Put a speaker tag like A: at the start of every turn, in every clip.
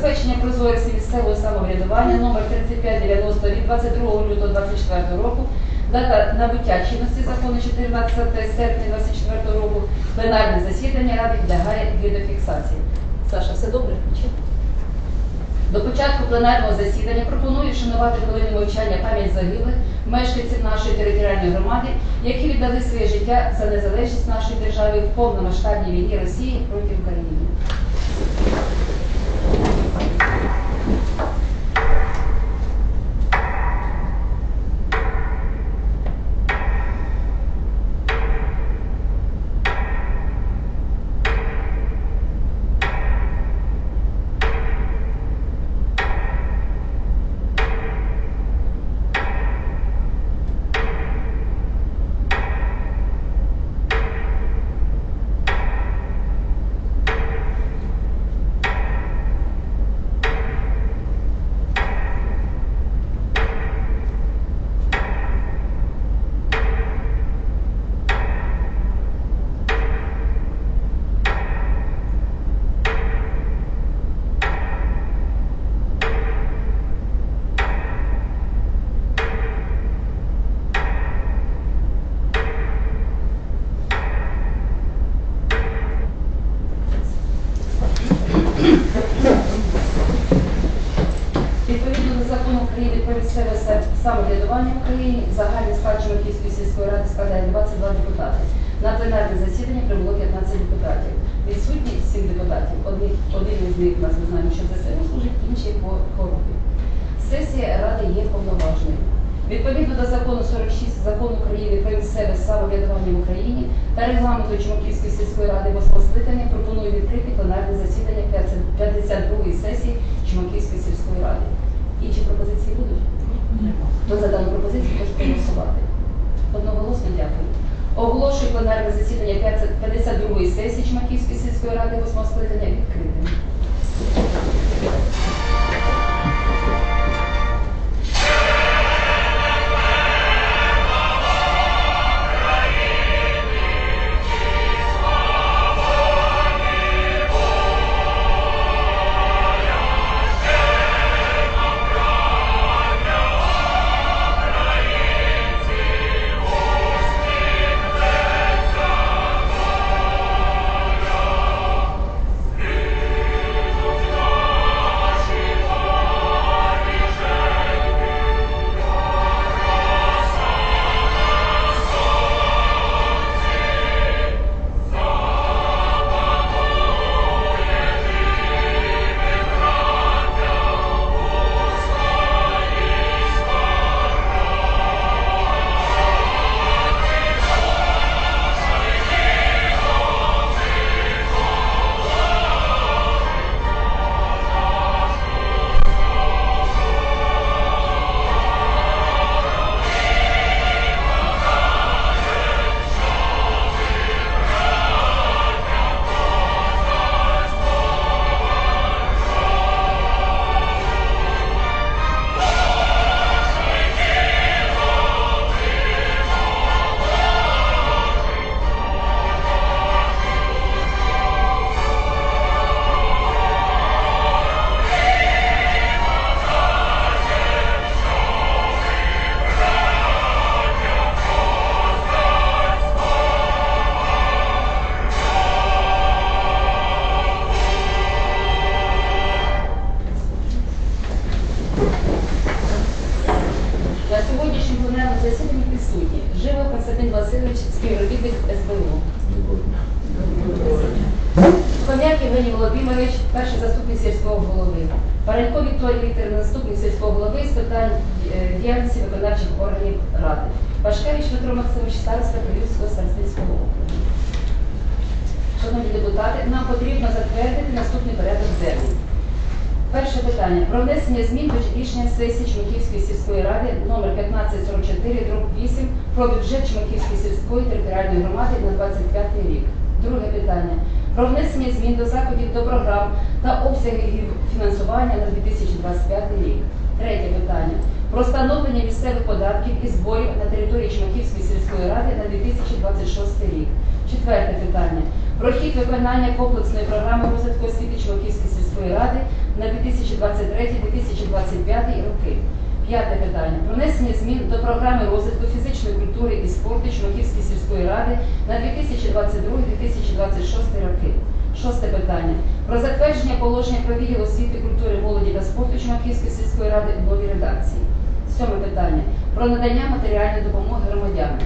A: забезпечення прозорості місцевого самоврядування номер 3590 від 22 лютого 2024 року, дата набуття чинності закону 14 серпня 2024 року, пленарне засідання Ради підлягає відеофіксації. Саша, все добре? До початку пленарного засідання пропоную вшанувати хвилину мовчання пам'ять загиблих мешканців нашої територіальної громади, які віддали своє життя за незалежність нашої держави в повномасштабній війні Росії проти України. Відповідно до закону України про місцеве се- самоврядування в Україні, загальний склад Чорноківської сільської ради складає 22 депутати. На пленарне засідання прибуло 15 депутатів. Відсутні 7 депутатів. Один, один із них нас ми знаємо, що ЗСУ служить, інший по хворобі. Сесія ради є повноважною. Відповідно до закону 46 закону України про місцеве самоврядування в Україні та регламенту Чумаківської сільської ради 8 скликання пропоную відкрити пленарне засідання 52-ї сесії Чумаківської сільської ради. Інші пропозиції будуть? Хто за пропозицію може проголосувати? Одноголосно дякую. Оголошую пленарне засідання 52-ї сесії Чмаківської сільської ради 8 скликання депутати, нам потрібно затвердити наступний порядок денний. Перше питання про внесення змін до рішення сесії Чмаківської сільської ради номер 1544 дроб 8 про бюджет Чмаківської сільської територіальної громади на 25 рік. Друге питання про внесення змін до заходів до програм та обсягів фінансування на 2025 рік. Третє питання про встановлення місцевих податків і зборів на території Чмаківської сільської ради на 2026 рік. Четверте питання про хід виконання комплексної програми розвитку освіти Чмаківської сільської ради на 2023-2025 роки. П'яте питання. Про внесення змін до програми розвитку фізичної культури і спорту Чумаківської сільської ради на 2022-2026 роки. Шосте питання. Про затвердження положення про відділ освіти, культури, молоді та спорту Чумаківської сільської ради у новій редакції. Сьоме питання. Про надання матеріальної допомоги громадянам.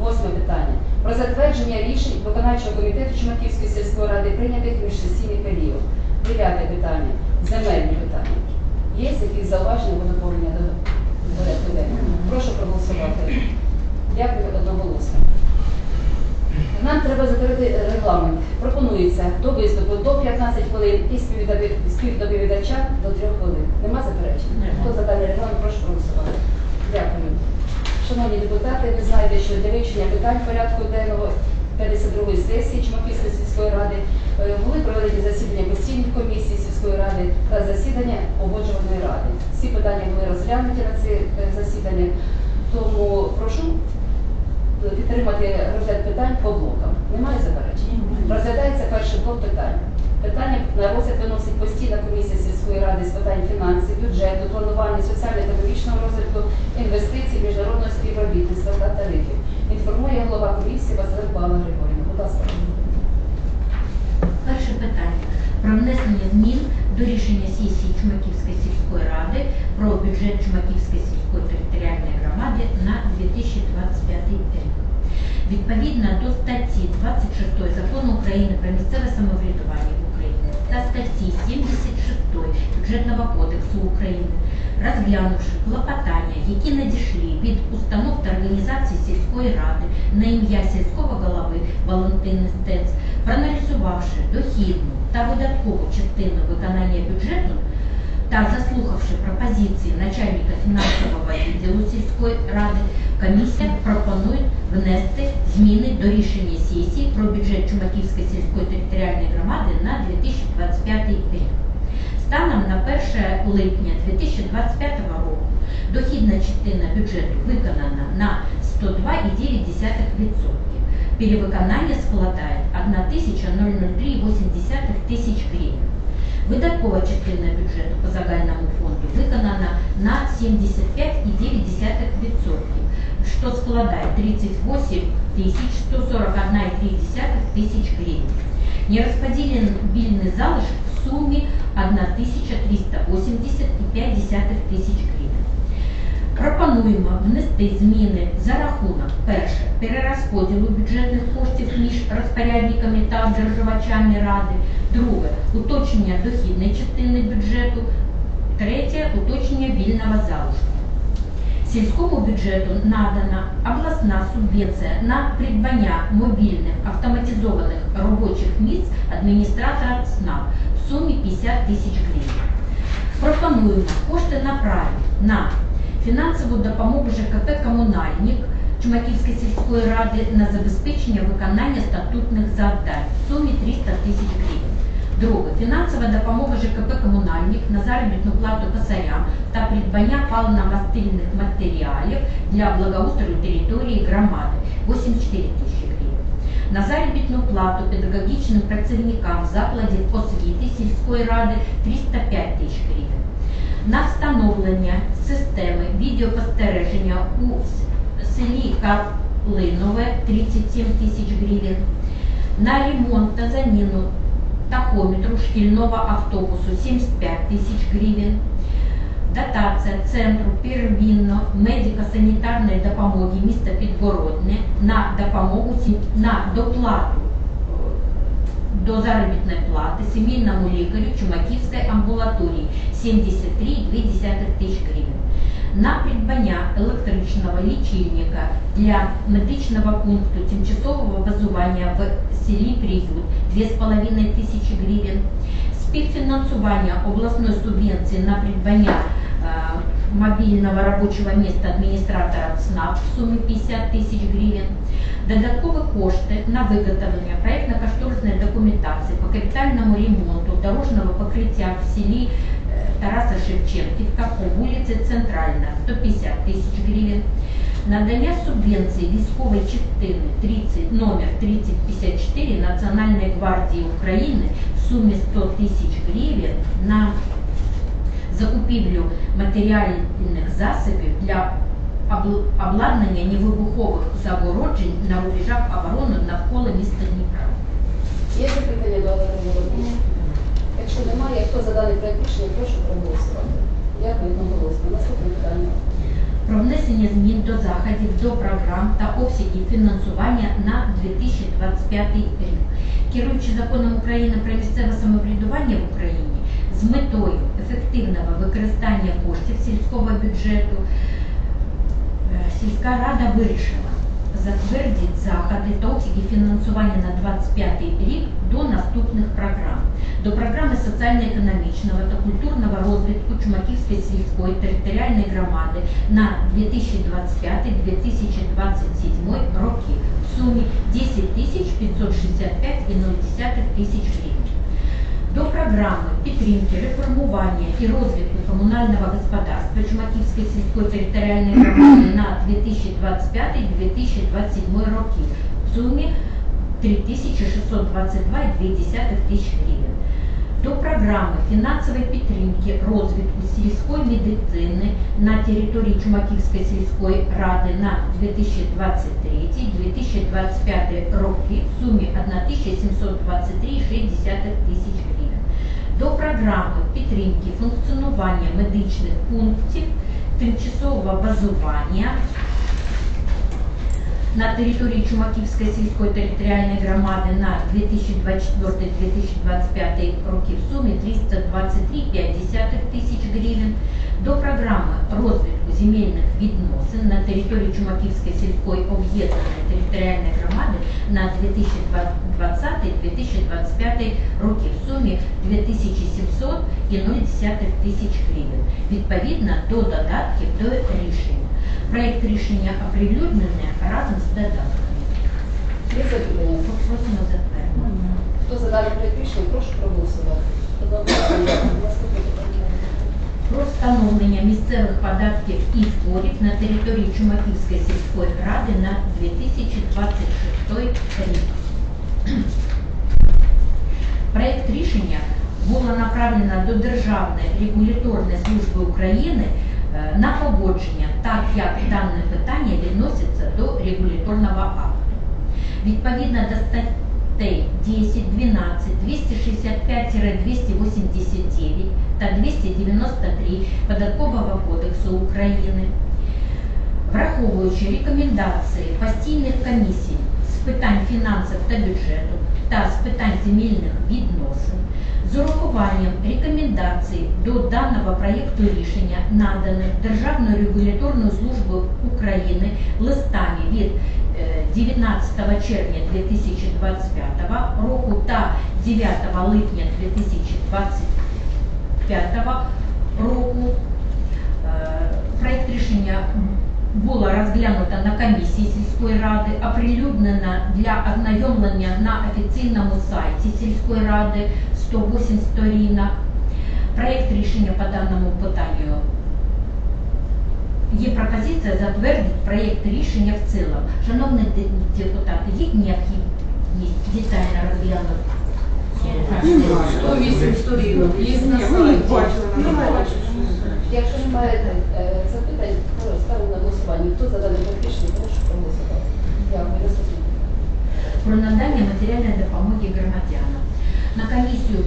A: Восьме питання. Про затвердження рішень виконавчого комітету Чумаківської сільської ради прийнятих міжсесійний період. Дев'яте питання. Земельні питання. Є якісь зауваження або доповнення до порядку денного? Прошу проголосувати. Дякую одноголосно. Нам треба затвердити регламент. Пропонується до виступу до 15 хвилин і співдоповідача до 3 хвилин. Нема заперечень? Хто за даний регламент, прошу проголосувати. Дякую. Шановні депутати, ви знаєте, що для вивчення питань порядку денного 52-ї сесії Чумаківської сільської ради е, були проведені засідання постійних комісій сільської ради та засідання погоджувальної ради. Всі питання були розглянуті на ці е, засідання, тому прошу підтримати розгляд питань по блокам. Немає заперечень? Розглядається перший блок питань. Питання на розгляд виносить постійна комісія сільської ради з питань фінансів, бюджету, планування соціально-економічного розвитку, інвестицій, міжнародного співробітництва та тарифів. Інформує голова комісії Василь Павла Григорівна. Будь ласка.
B: Перше питання про внесення змін до рішення сесії Чумаківської сільської ради про бюджет Чумаківської сільської територіальної громади на 2025 рік. Відповідно до статті 26 закону України про місцеве самоврядування та статті 76 Бюджетного кодексу України, розглянувши клопотання, які надійшли від установ та організацій сільської ради на ім'я сільського голови Валентини Стець, проаналізувавши дохідну та видаткову частину виконання бюджету та заслухавши пропозиції начальника фінансового відділу сільської ради, комісія пропонує внести зміни до рішення сесії про бюджет Чумаківської сільської територіальної громади на 2025 рік. Станом на 1 липня 2025 року дохідна частина бюджету виконана на 102,9%. Перевиконання складає 1003,8 тисяч гривень. Видаткова частина бюджету по загальному фонду виконана на 75,9%, що складає 38 тисяч 141,3 тисяч гривень. Нерозподілений залишок в сумі 1380,5 тисяч гривень. Пропонуємо внести зміни за рахунок перше перерозподілу бюджетних коштів між розпорядниками та одержувачами ради, друге уточнення дохідної частини бюджету, третє уточнення вільного залишку. Сільському бюджету надана обласна субвенція на придбання мобільних автоматизованих робочих місць адміністратора ЦНАП в сумі 50 тисяч гривень. Пропонуємо кошти направити на фінансову допомогу ЖКП «Комунальник» Чумаківської сільської ради на забезпечення виконання статутних завдань в сумі 300 тисяч гривень. Друге. Фінансова допомога ЖКП «Комунальник» на заробітну плату косарям та придбання паливно-мастильних матеріалів для благоустрою території громади 84 тисячі гривень. На заробітну плату педагогічним працівникам закладів освіти сільської ради 305 тисяч гривень. На встановлення системи відеопостереження у селі Каплинове 37 тисяч гривень. На ремонт та заміну тахометру шкільного автобусу 75 тисяч гривень. Дотація Центру первинно медико-санітарної допомоги міста Підгородне на допомогу на доплату до заробітної плати сімейному лікарю Чумаківської амбулаторії 73,2 тисяч гривень. На придбання електричного лічильника для медичного пункту тимчасового базування в селі Приют 2,5 тисячі гривень. Співфінансування обласної субвенції на придбання е, мобільного робочого місця адміністратора ЦНАП в сумі 50 тисяч гривень. Додаткові кошти на виготовлення проєктно-кошторисної документації по капітальному ремонту дорожнього покриття в селі е, Тараса Шевченківка по вулиці Центральна 150 тисяч гривень. Надання субвенції військової частини 30, номер 3054 Національної гвардії України в сумі 100 тисяч гривень на закупівлю матеріальних засобів для обладнання невибухових загороджень на рубежах оборони навколо міста Дніпра.
A: Є запитання до Олени Якщо немає, хто за даний проект рішення, прошу проголосувати. Дякую одноголосно. Наступне питання.
B: Про внесення змін до заходів до програм та обсягів фінансування на 2025 рік. Керуючи законом України про місцеве самоврядування в Україні з метою ефективного використання коштів сільського бюджету, е, сільська рада вирішила затвердити заходи та обсяги фінансування на 2025 рік до наступних програм. До програми соціально-економічного та культурного розвитку Чумаківської сільської територіальної громади на 2025-2027 роки в сумі 10 тисяч 565,0 тисяч гривень. До програми підтримки, реформування і розвитку комунального господарства Чумаківської сільської територіальної громади на 2025-2027 роки в сумі 3622,2 тисяч гривень. До програми фінансової підтримки розвитку сільської медицини на території Чумаківської сільської ради на 2023-2025 роки в сумі 1723,6 тисяч гривень. До програми підтримки функціонування медичних пунктів тимчасового базування на території Чумаківської сільської територіальної громади на 2024-2025 роки в сумі 323,5 тисяч гривень. До програми земельних відносин на території Чумаківської сільської об'єднаної територіальної громади на 2020-2025 роки в сумі 2700,0 тисяч гривень. Відповідно до додатків до рішення. Проект рішення оприлюднений разом з додатками.
A: Є запитання?
B: Просимо затвердити.
A: Хто за даний проект рішення, прошу проголосувати.
B: Про встановлення місцевих податків і зборів на території Чумаківської сільської ради на 2026 рік. Проект рішення було направлено до Державної регуляторної служби України е, на погодження, так як дане питання відноситься до регуляторного акту. Відповідно до статей 10, 12, 265-289 та 293 Податкового кодексу України, враховуючи рекомендації постійних комісій з питань фінансів та бюджету та з питань земельних відносин, з урахуванням рекомендацій до даного проєкту рішення наданих Державною регуляторною службою України листами від 19 червня 2025 року та 9 липня 2025 року Е, Проект рішення було розглянуто на комісії сільської ради, оприлюднено для ознайомлення на офіційному сайті сільської ради 108 сторінок. Проект рішення по даному питанню є пропозиція затвердити проєкт рішення в цілому. Шановні депутати, є необхідність детально розглянути?
C: Сто вісім сторінок.
A: Якщо немає запитань, ставлю на голосування. Хто за даний рішення, прошу проголосувати. Дякую.
B: Про надання матеріальної допомоги громадянам. На комісію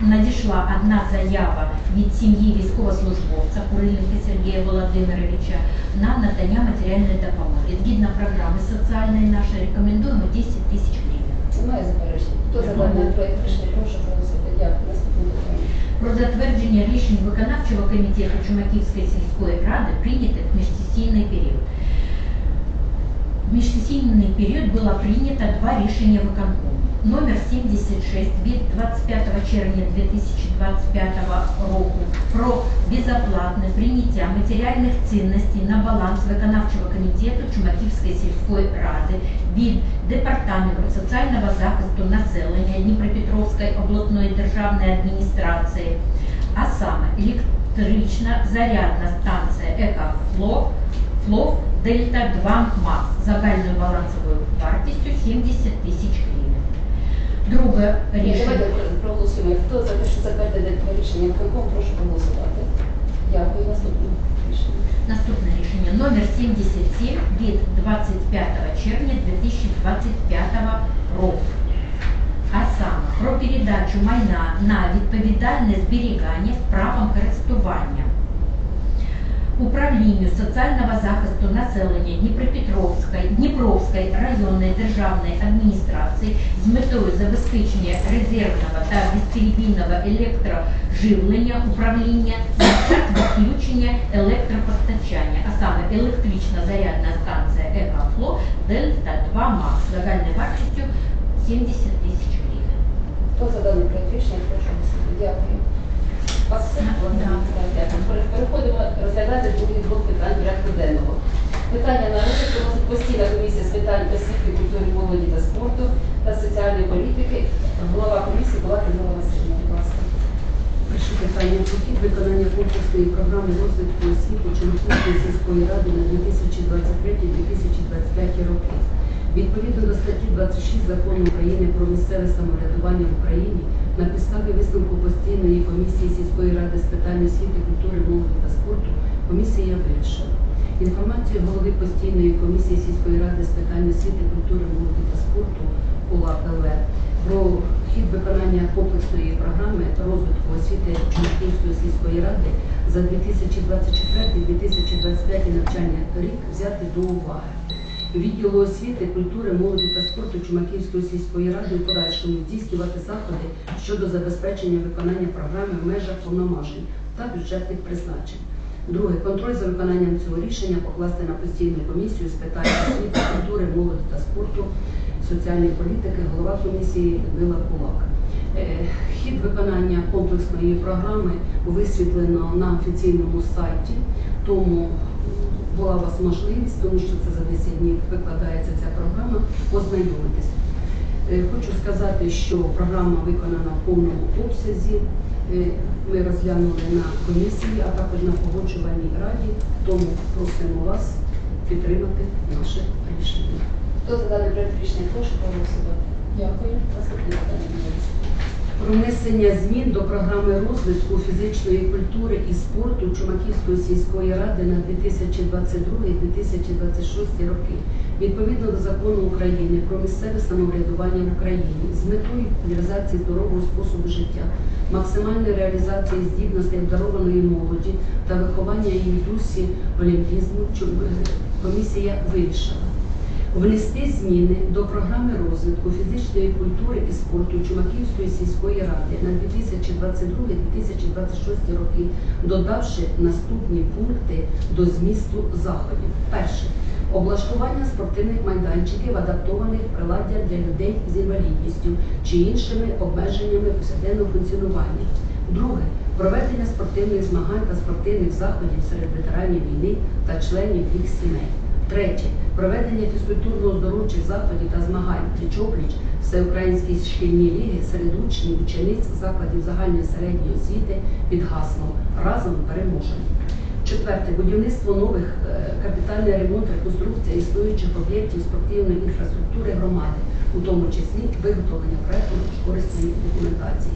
B: надійшла одна заява від сім'ї військовослужбовця Курильника Сергія Володимировича на надання матеріальної допомоги. Згідно програми соціальної нашої рекомендуємо 10 тисяч гривень.
A: Немає заперечень. Хто за даний проект рішення, прошу проголосувати. Дякую. Наступне питання.
B: Про затвердження рішень виконавчого комітету Чумаківської сільської ради прийнятих в міжсесійний період. В міжсесійний період було прийнято два рішення виконкому. Номер 76 від 25 червня 2025 року про безоплатне прийняття матеріальних цінностей на баланс виконавчого комітету Чумаківської сільської ради від Департаменту соціального захисту населення Дніпропетровської обласної державної адміністрації, а саме електрична зарядна станція «Екофло» ФЛОВ Дельта 2 МАКС загальною балансовою вартістю 70 тисяч гривень. Друге рішення.
A: Давайте проголосуємо. Хто за те, що затвердити те рішення КОКОМ, прошу проголосувати. Дякую. Наступне рішення.
B: Наступне рішення номер 77 від 25 червня 2025 року. А саме про передачу майна на відповідальне зберігання з правом користування Управлінню соціального захисту населення Дніпропетровської, Дніпровської районної державної адміністрації з метою забезпечення резервного та безперебійного електроживлення управління відключення електропостачання, а саме електрична зарядна станція «Екофло» Дельта 2 МАКС загальною вартістю 70 тисяч гривень.
A: Хто за даний проект рішення, прошу. Дякую. Вас все?
B: Да.
A: Дякую. Пере- Переходимо розглядати другий блок питань порядку денного. Питання на виносить постійна комісія з питань освіти, культури, молоді та спорту та соціальної політики. Голова комісії була Людмила Васильівна. Будь ласка.
D: Перше питання про хід виконання комплексної програми розвитку освіти Чорнобильської сільської ради на 2023-2025 роки. Відповідно до статті 26 Закону України про місцеве самоврядування в Україні на підставі висновку постійної комісії сільської ради з питань освіти, культури, молоді та спорту комісія вирішила. Інформацію голови постійної комісії сільської ради з питань освіти, культури, молоді та спорту УЛА ЛВ про хід виконання комплексної програми розвитку освіти Чорнобильської сільської ради за 2024-2025 навчальний рік взяти до уваги. Відділу освіти, культури, молоді та спорту Чумаківської сільської ради у подальшому здійснювати заходи щодо забезпечення виконання програми в межах повноважень та бюджетних призначень. Друге, контроль за виконанням цього рішення покласти на постійну комісію з питань освіти, культури, молоді та спорту, соціальної політики, голова комісії Людмила Кулак. Е, Хід виконання комплексної програми висвітлено на офіційному сайті, тому була у вас можливість, тому що це за 10 днів викладається ця програма, ознайомитись. Е, Хочу сказати, що програма виконана в повному обсязі. Е, Ми розглянули на комісії, а також на погоджувальній раді, тому просимо вас підтримати наше рішення.
A: Хто за даний проект рішення, прошу проголосувати.
C: Дякую.
A: Наступне питання.
D: Про внесення змін до програми розвитку фізичної культури і спорту Чумаківської сільської ради на 2022-2026 роки відповідно до закону України про місцеве самоврядування в Україні з метою популяризації здорового способу життя, максимальної реалізації здібностей обдарованої молоді та виховання її дусі олімпізму Чу- комісія вирішила внести зміни до програми розвитку фізичної культури і спорту Чумаківської сільської ради на 2022-2026 роки, додавши наступні пункти до змісту заходів. Перше. Облаштування спортивних майданчиків, адаптованих приладдя для людей з інвалідністю чи іншими обмеженнями повсякденного функціонування. Друге. Проведення спортивних змагань та спортивних заходів серед ветеранів війни та членів їх сімей. Третє. Проведення фізкультурно-оздоровчих заходів та змагань пліч-опліч всеукраїнській шкільній ліги серед учнів, учениць закладів загальної середньої освіти під гаслом Разом переможемо. Четверте. Будівництво нових е, капітальний ремонт, реконструкція існуючих об'єктів спортивної інфраструктури громади, у тому числі виготовлення проекту корисної документації.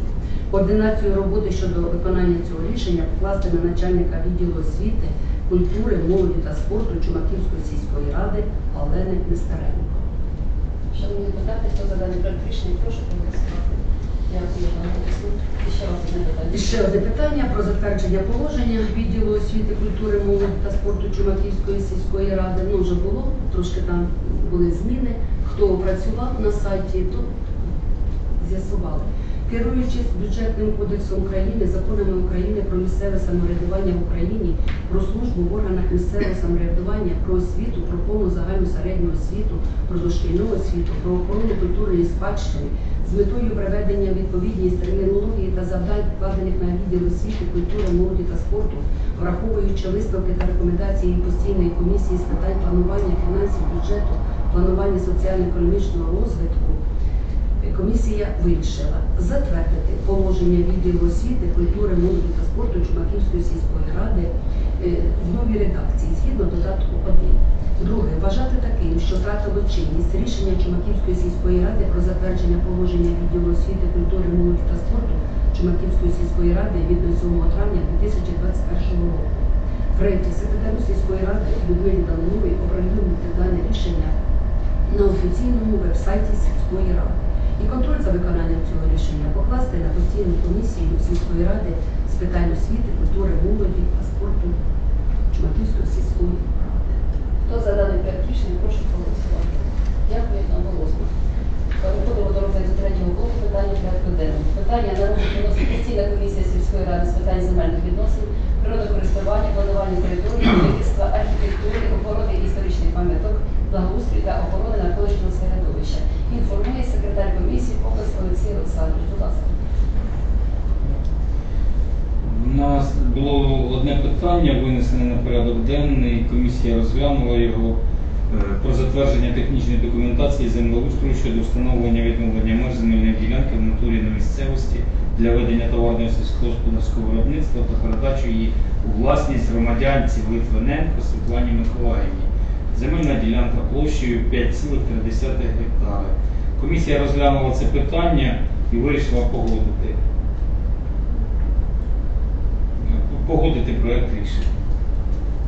D: Координацію роботи щодо виконання цього рішення покласти на начальника відділу освіти, культури, молоді та спорту Чумаківської сільської ради Олени Нестеренко.
A: Шановні депутати, хто за даний проект рішення, прошу проголосувати. Дякую вам. Ще раз одне питання.
D: І ще одне питання про затвердження положення відділу освіти, культури, молоді та спорту Чумаківської сільської ради. Ну вже було, трошки там були зміни. Хто працював на сайті, то з'ясували. Керуючись бюджетним кодексом України, законами України про місцеве самоврядування в Україні, про службу в органах місцевого самоврядування, про освіту, про повну загальну середню освіту, про дошкільну освіту, про охорону культурної спадщини з метою приведення в відповідність термінології та завдань, вкладених на відділ освіти, культури, молоді та спорту, враховуючи висновки та рекомендації постійної комісії з питань планування фінансів, бюджету, планування соціально-економічного розвитку. Комісія вирішила затвердити положення відділу освіти, культури, молоді та спорту Чумаківської сільської ради е, в новій редакції згідно додатку 1. Друге, вважати таким, що втратило чинність рішення Чумаківської сільської ради про затвердження положення відділу освіти, культури, молоді та спорту Чумаківської сільської ради від 7 травня 2021 року. Третє. Секретарю сільської ради Людмилі Далиновій оприлюднити дане рішення на офіційному веб-сайті сільської ради. І контроль за виконанням цього рішення покласти на постійну комісію сільської ради з питань освіти, культури, молоді та спорту Чумаківської сільської ради.
A: Хто за даний проект рішення, прошу проголосувати. Дякую одноголосно. Переходимо до розгляду третього блоку питання порядку денного. Питання на розгляд постійна комісія сільської ради з питань земельних відносин, природокористування, планування території, будівництва, архітектури, охорони історичних пам'яток, благоустрій та охорони навколишнього середовища. Інформує секретар комісії Показ Олексій
E: У нас було одне питання, винесене на порядок денний. Комісія розглянула його е, про затвердження технічної документації землеустрою щодо встановлення відновлення меж земельної ділянки в натурі на місцевості для ведення товарного сільськогосподарського виробництва та передачу її у власність громадянці Литвиненко Світлані Миколаївні. Земельна ділянка площею 5,3 гектари. Комісія розглянула це питання і вирішила погодити погодити проект рішення.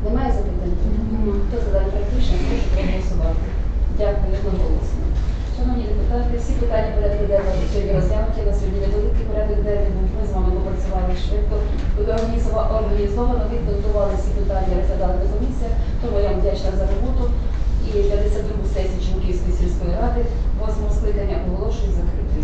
A: Немає запитань? Хто за даний проект рішення, прошу проголосувати. Дякую одноголосно. Шановні депутати, всі питання порядку денного сьогодні розглянуті. На сьогодні невеликий порядок денний. Ми з вами попрацювали швидко. Організова- Організовано, підготували всі питання, розглядали до комісія. Тому я вам вдячна за роботу. І 52 сесію Чумківської сільської ради, 8 скликання оголошую закритою.